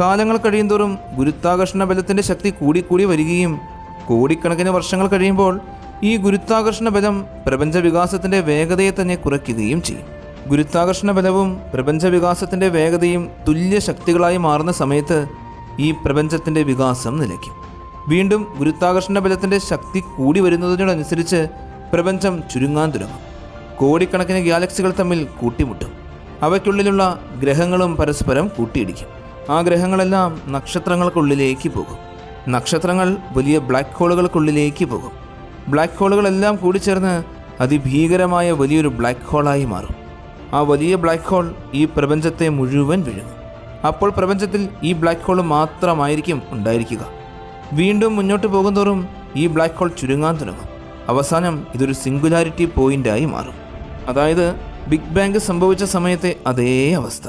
കാലങ്ങൾ കഴിയുന്തോറും ഗുരുത്വാകർഷണ ബലത്തിന്റെ ശക്തി കൂടിക്കൂടി വരികയും കോടിക്കണക്കിന് വർഷങ്ങൾ കഴിയുമ്പോൾ ഈ ഗുരുത്വാകർഷണ ബലം പ്രപഞ്ച വികാസത്തിന്റെ വേഗതയെ തന്നെ കുറയ്ക്കുകയും ചെയ്യും. ഗുരുത്വാകർഷണ ബലവും പ്രപഞ്ച വികാസത്തിന്റെ വേഗതയും തുല്യ ശക്തികളായി മാറുന്ന സമയത്ത് ഈ പ്രപഞ്ചത്തിന്റെ വികാസം നിലയ്ക്കും. വീണ്ടും ഗുരുത്വാകർഷണ ബലത്തിന്റെ ശക്തി കൂടി വരുന്നതിനോടനുസരിച്ച് പ്രപഞ്ചം ചുരുങ്ങാൻ തുടങ്ങും. കോടിക്കണക്കിന് ഗാലക്സികൾ തമ്മിൽ കൂട്ടിമുട്ടും. അവയ്ക്കുള്ളിലുള്ള ഗ്രഹങ്ങളും പരസ്പരം കൂട്ടിയിടിക്കും. ആ ഗ്രഹങ്ങളെല്ലാം നക്ഷത്രങ്ങൾക്കുള്ളിലേക്ക് പോകും. നക്ഷത്രങ്ങൾ വലിയ ബ്ലാക്ക് ഹോളുകൾക്കുള്ളിലേക്ക് പോകും. ബ്ലാക്ക് ഹോളുകളെല്ലാം കൂടി ചേർന്ന് അതിഭീകരമായ വലിയൊരു ബ്ലാക്ക് ഹോളായി മാറും. ആ വലിയ ബ്ലാക്ക് ഹോൾ ഈ പ്രപഞ്ചത്തെ മുഴുവൻ വിഴുങ്ങും. അപ്പോൾ പ്രപഞ്ചത്തിൽ ഈ ബ്ലാക്ക് ഹോൾ മാത്രമായിരിക്കും ഉണ്ടായിരിക്കുക. വീണ്ടും മുന്നോട്ട് പോകുന്തോറും ഈ ബ്ലാക്ക് ഹോൾ ചുരുങ്ങാൻ തുടങ്ങും. അവസാനം ഇതൊരു സിംഗുലാരിറ്റി പോയിന്റായി മാറും. അതായത് ബിഗ് ബാങ്ക് സംഭവിച്ച സമയത്തെ അതേ അവസ്ഥ.